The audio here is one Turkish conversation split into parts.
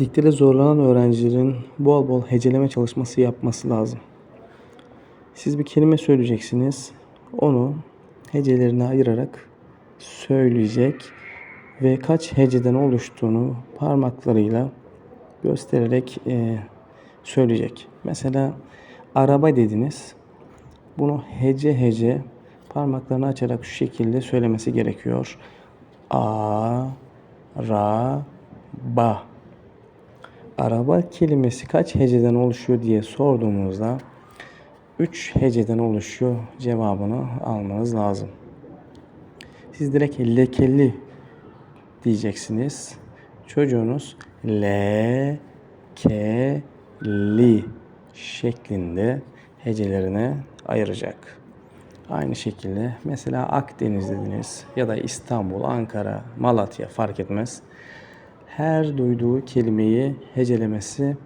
Diktede zorlanan öğrencilerin bol bol heceleme çalışması yapması lazım. Siz bir kelime söyleyeceksiniz. Onu hecelerine ayırarak söyleyecek ve kaç heceden oluştuğunu parmaklarıyla göstererek e, söyleyecek. Mesela araba dediniz. Bunu hece hece parmaklarını açarak şu şekilde söylemesi gerekiyor. A, ra, ba. Araba kelimesi kaç heceden oluşuyor diye sorduğumuzda 3 heceden oluşuyor cevabını almanız lazım. Siz direkt lekeli diyeceksiniz. Çocuğunuz le ke li şeklinde hecelerini ayıracak. Aynı şekilde mesela Akdeniz dediniz ya da İstanbul, Ankara, Malatya fark etmez. Her duyduğu kelimeyi hecelemesi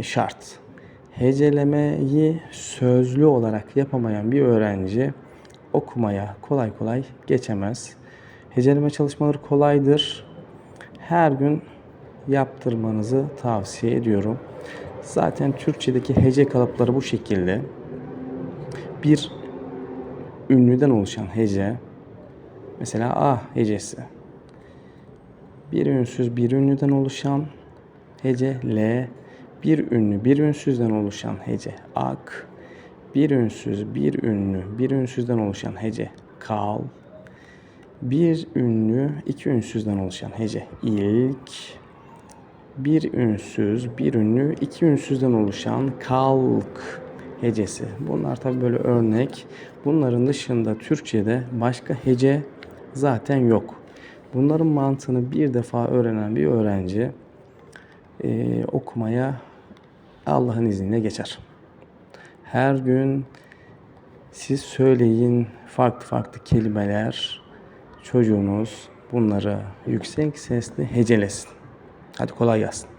şart. Hecelemeyi sözlü olarak yapamayan bir öğrenci okumaya kolay kolay geçemez. Heceleme çalışmaları kolaydır. Her gün yaptırmanızı tavsiye ediyorum. Zaten Türkçedeki hece kalıpları bu şekilde. Bir ünlüden oluşan hece, mesela A hecesi. Bir ünsüz bir ünlüden oluşan hece L, bir ünlü bir ünsüzden oluşan hece ak, bir ünsüz bir ünlü bir ünsüzden oluşan hece kal, bir ünlü iki ünsüzden oluşan hece ilk, bir ünsüz bir ünlü iki ünsüzden oluşan kalk hecesi. Bunlar tabi böyle örnek. Bunların dışında Türkçe'de başka hece zaten yok. Bunların mantığını bir defa öğrenen bir öğrenci e, okumaya Allah'ın izniyle geçer. Her gün siz söyleyin farklı farklı kelimeler çocuğunuz bunları yüksek sesle hecelesin. Hadi kolay gelsin.